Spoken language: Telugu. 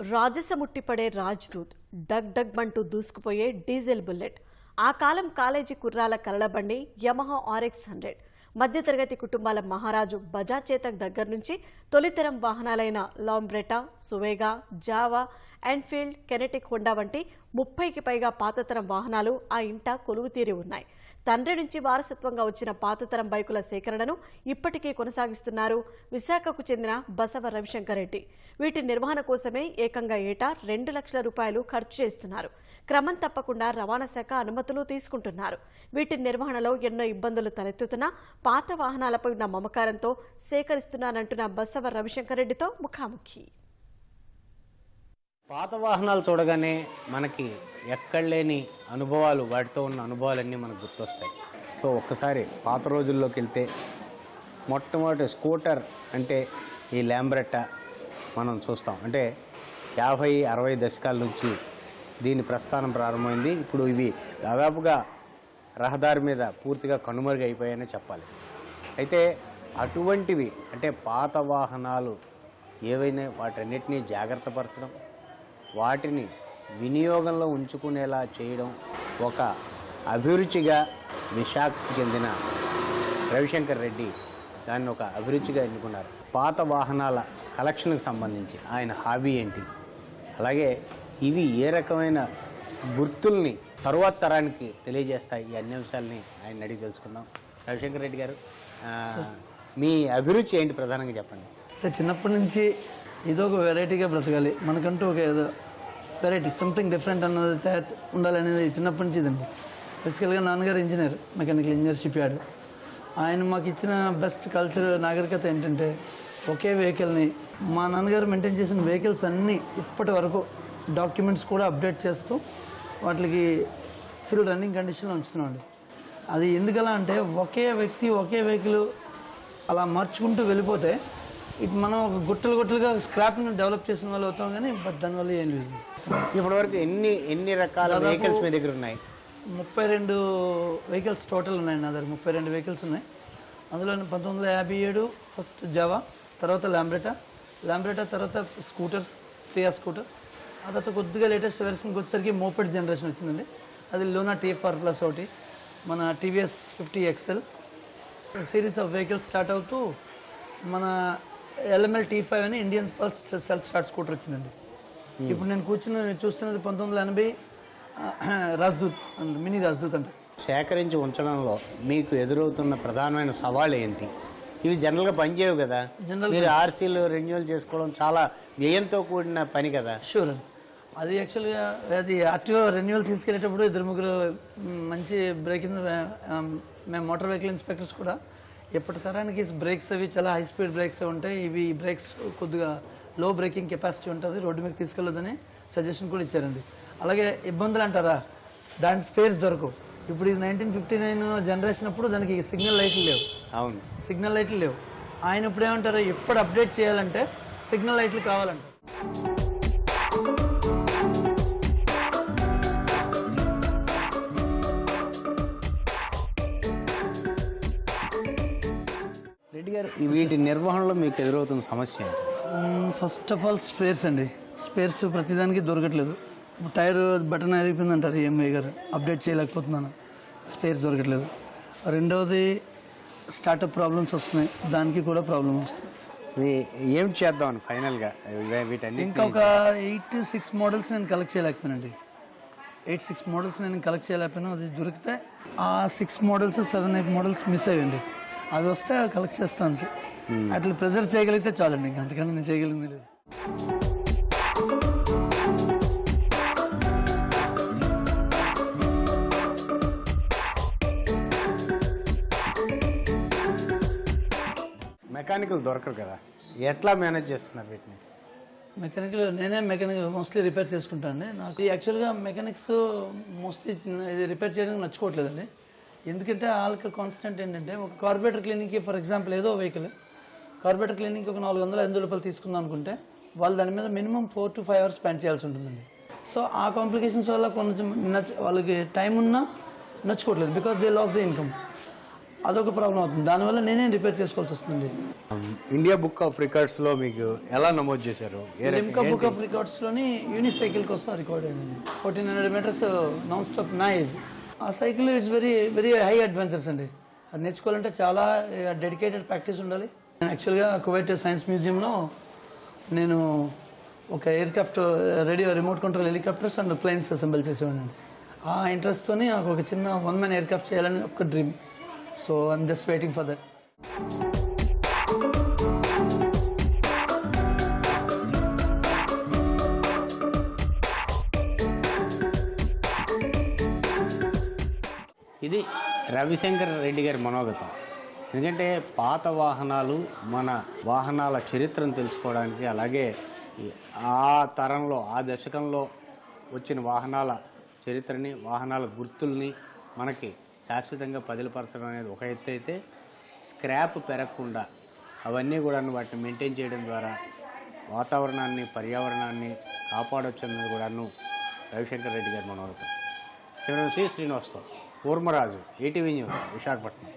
రాజసముట్టిపడే రాజ్దూత్ డగ్ డగ్ మంటూ దూసుకుపోయే డీజిల్ బుల్లెట్. ఆ కాలం కాలేజీ కుర్రాల కలలబండి యమహా ఆర్ఎక్స్ హండ్రెడ్. మధ్యతరగతి కుటుంబాల మహారాజు బజాజ్ చేతక్ దగ్గర నుంచి తొలితరం వాహనాలైన Lambretta Suvega Jawa Enfield Kinetic Honda వంటి ముప్పైకి పైగా పాతతరం వాహనాలు ఆ ఇంట కొలువుతీరి ఉన్నాయి. తండ్రి నుంచి వారసత్వంగా వచ్చిన పాతతరం బైకుల సేకరణను ఇప్పటికీ కొనసాగిస్తున్నారు. విశాఖకు చెందిన బసవ రవిశంకర్ రెడ్డి. వీటి నిర్వహణ కోసమే ఏకంగా ఏటా రెండు లక్షల రూపాయలు ఖర్చు చేస్తున్నారు. క్రమం తప్పకుండా రవాణా శాఖ అనుమతులు తీసుకుంటున్నారు. వీటి నిర్వహణలో ఎన్నో ఇబ్బందులు తలెత్తుతున్నా పాత వాహనాలపై ఉన్న మమకారంతో సేకరిస్తున్నానంటున్న బసవ రవిశంకర్ రెడ్డితో ముఖాముఖి. పాత వాహనాలు చూడగానే మనకి ఎక్కడ లేని అనుభవాలు వాటితో ఉన్న అనుభవాలన్నీ మనకు గుర్తొస్తాయి. సో ఒక్కసారి పాత రోజుల్లోకి వెళ్తే మొట్టమొదటి స్కూటర్ అంటే ఈ ల్యాంబ్రెట్టా మనం చూస్తాం. అంటే యాభై అరవై దశకాల నుంచి దీని ప్రస్థానం ప్రారంభమైంది. ఇప్పుడు ఇవి దాదాపుగా రహదారి మీద పూర్తిగా కనుమరుగైపోయాయని చెప్పాలి. అయితే అటువంటివి అంటే పాత వాహనాలు ఏవైనా వాటన్నిటినీ జాగ్రత్త పరచడం వాటిని వినియోగంలో ఉంచుకునేలా చేయడం ఒక అభిరుచిగా విశాఖకు చెందిన రవిశంకర్ రెడ్డి దాన్ని ఒక అభిరుచిగా ఎన్నుకున్నారు. పాత వాహనాల కలెక్షన్కి సంబంధించి ఆయన హాబీ ఏంటి? అలాగే ఇవి ఏ రకమైన గుర్తుల్ని తరువాత తరానికి తెలియజేస్తాయి? ఈ అన్ని అంశాలని ఆయన అడిగి తెలుసుకుందాం. రవిశంకర్ రెడ్డి గారు మీ అభిరుచి ఏంటి ప్రధానంగా చెప్పండి. చిన్నప్పటి నుంచి ఏదో ఒక వెరైటీగా బ్రతకాలి. మనకంటూ ఒక ఏదో వెరైటీ సంథింగ్ డిఫరెంట్ అన్నది తయారు ఉండాలనేది చిన్నప్పటి నుంచి ఇదండి బేసికల్గా నాన్నగారు ఇంజనీర్ మెకానికల్ ఇంజనీర్ షిప్ ఆయన మాకు ఇచ్చిన బెస్ట్ కల్చర్ నాగరికత ఏంటంటే ఒకే వెహికల్ని మా నాన్నగారు మెయింటైన్ చేసిన వెహికల్స్ అన్నీ ఇప్పటి వరకు డాక్యుమెంట్స్ కూడా అప్డేట్ చేస్తూ వాటికి ఫుల్ రన్నింగ్ కండిషన్లో ఉంచుతున్నామండి అది ఎందుకలా అంటే ఒకే వ్యక్తి ఒకే వెహికల్ అలా మార్చుకుంటూ వెళ్ళిపోతే ఇది మనం గుట్టలు గుట్టలుగా స్క్రాప్ని డెవలప్ చేసిన వాళ్ళు అవుతాం కానీ దానివల్ల ఏం లేదు. ఇప్పటివరకు ఎన్ని ఎన్ని రకాల వెహికల్స్ మీ దగ్గర ఉన్నాయి? ముప్పై రెండు వెహికల్స్ టోటల్ ఉన్నాయి నా దగ్గర ముప్పై రెండు వెహికల్స్ ఉన్నాయి. అందులో పంతొమ్మిది వందల యాభై ఏడు ఫస్ట్ జవా తర్వాత ల్యాంబ్రెటా ల్యాంబ్రెటా తర్వాత స్కూటర్స్ టియా స్కూటర్ ఆ తర్వాత కొద్దిగా లేటెస్ట్ వెర్షన్కి వచ్చేసరికి మోపెడ్ జనరేషన్ వచ్చిందండి. అది లోనా టీఎఫ్ఆర్ ప్లస్ ఒకటి మన TVS fifty XL series of vehicles start అవుతూ మన ఎల్ఎంఎల్ టీ ఫైవ్ అని Indian first self start scooter వచ్చిందండి ఇప్పుడు నేను కూర్చుని చూస్తున్నది పంతొమ్మిది వందల ఎనభై రాజ్దూత్ మినీ రాజ్దూత్ అంటే. సేకరించి ఉంచడంలో మీకు ఎదురవుతున్న ప్రధానమైన సవాళ్ళు ఏంటి? ఇవి జనరల్గా పనిచేయవు కదా? మీరు ఆర్సీలు రెన్యువల్ చేసుకోవడం చాలా వ్యయంతో కూడిన పని కదా? షూర్ అది యాక్చువల్గా అది ఆర్టీఓ రెన్యువల్ తీసుకెళ్ళేటప్పుడు ఇద్దరు ముగ్గురు మంచి బ్రేకింగ్ మేము మోటార్ వెహికల్ ఇన్స్పెక్టర్స్ కూడా ఎప్పటి తరానికి బ్రేక్స్ అవి చాలా హై స్పీడ్ బ్రేక్స్ ఉంటాయి. ఇవి బ్రేక్స్ కొద్దిగా లో బ్రేకింగ్ కెపాసిటీ ఉంటుంది. రోడ్డు మీద తీసుకెళ్ళొద్దని సజెషన్ కూడా ఇచ్చారండి. అలాగే ఇబ్బందులు అంటారా? దాని స్పేర్స్ దొరకవు. ఇప్పుడు ఇది నైన్టీన్ ఫిఫ్టీ నైన్ జనరేషన్ అప్పుడు దానికి సిగ్నల్ లైట్లు లేవు. అవును. సిగ్నల్ లైట్లు లేవు. ఆయన ఇప్పుడు ఏమంటారు? ఎప్పుడు అప్డేట్ చేయాలంటే సిగ్నల్ లైట్లు కావాలంటారు. గారు వీటి నిర్వహణలో మీకు ఎదురవుతున్న సమస్య ఫస్ట్ ఆఫ్ ఆల్ స్పేర్స్ అండి. స్పేర్స్ ప్రతిదానికి దొరకట్లేదు. టైర్ బటన్ అయిపోయింది అంటారు ఈఎంఐ గారు. అప్డేట్ చేయలేకపోతున్నాను. స్పేర్స్ దొరకట్లేదు. రెండవది స్టార్టప్ ప్రాబ్లమ్స్ వస్తున్నాయి. దానికి కూడా ప్రాబ్లం వస్తుంది. ఏం చేద్దామని ఫైనల్గా వీటన్ని ఇంకా ఒక ఎయిట్ సిక్స్ మోడల్స్ నేను కలెక్ట్ చేయలేకపోయానండి. ఎయిట్ సిక్స్ మోడల్స్ నేను కలెక్ట్ చేయలేకపోయినా. అది దొరికితే ఆ six models seven eight models miss అయ్యండి అవి వస్తే కలెక్ట్ చేస్తాను. సార్ అట్లా ప్రెజర్ చేయగలిగితే చాలండి ఇంకా అంతకన్నా నేను చేయగలిగింది లేదు. మెకానికల్ దొరకరు కదా. ఎట్లా మేనేజ్ చేస్తున్నారు వీటిని? మెకానికల్ నేనే మెకానిక్ మోస్ట్లీ రిపేర్ చేసుకుంటానండి. నాకు యాక్చువల్గా మెకానిక్స్ మోస్ట్లీ రిపేర్ చేయడానికి నచ్చుకోవట్లేదండి. ఎందుకంటే వాళ్ళకి కాన్స్టెంట్ ఏంటంటే ఒక కార్పొరేటర్ క్లినిక్కి ఫర్ ఎగ్జాంపుల్ ఏదో వెహికల్ కార్పొరేటర్ క్లినిక్ ఒక నాలుగు వందల ఐదు రూపాయలు తీసుకుందాం అనుకుంటే వాళ్ళు దాని మీద minimum four to five hours spend చేయాల్సి ఉంటుందండి. సో ఆ కాంప్లికేషన్స్ వల్ల కొంచెం నచ్చ వాళ్ళకి టైం ఉన్నా నచ్చుకోవట్లేదు because they loss the income అదొక ప్రాబ్లం అవుతుంది. దానివల్ల నేనే రిపేర్ చేసుకోవాల్సి వస్తుంది ఇండియా బుక్ ఆఫ్ రికార్డ్స్లో మీకు ఎలా నమోదు చేశారు? లిమ్కా బుక్ ఆఫ్ రికార్డ్స్లోని యూనిక్ సైకిల్ కోసం రికార్డ్ అయిందండి. Fourteen hundred metres non stop నైజ్ ఆ cycle it's very very high adventures అండి. అది నేర్చుకోవాలంటే చాలా డెడికేటెడ్ ప్రాక్టీస్ ఉండాలి. నేను యాక్చువల్గా కువైట్ సైన్స్ మ్యూజియంలో నేను ఒక aircraft radio remote control helicopters and planes assemble చేసేవాడిని. ఆ ఇంట్రెస్ట్తోని నాకు ఒక చిన్న వన్ మ్యాన్ ఎయిర్క్రాఫ్ట్ చేయాలని ఒక dream. So I'm just waiting for that. ఇది రవిశంకర్ రెడ్డి గారి మనోగతం. ఎందుకంటే పాత వాహనాలు మన వాహనాల చరిత్రను తెలుసుకోవడానికి అలాగే ఆ తరంలో ఆ దశకంలో వచ్చిన వాహనాల చరిత్రని వాహనాల గుర్తుల్ని మనకి శాశ్వతంగా పదిలపరచడం అనేది ఒక ఎత్తు అయితే స్క్రాప్ పెరగకుండా అవన్నీ కూడా వాటిని మెయింటైన్ చేయడం ద్వారా వాతావరణాన్ని పర్యావరణాన్ని కాపాడొచ్చు అన్నది కూడాను రవిశంకర్ రెడ్డి గారి మనోగతం. కెమెరా సి శ్రీనివాస్తో కూర్మరాజు ఈటీవీ న్యూస్ విశాఖపట్నం.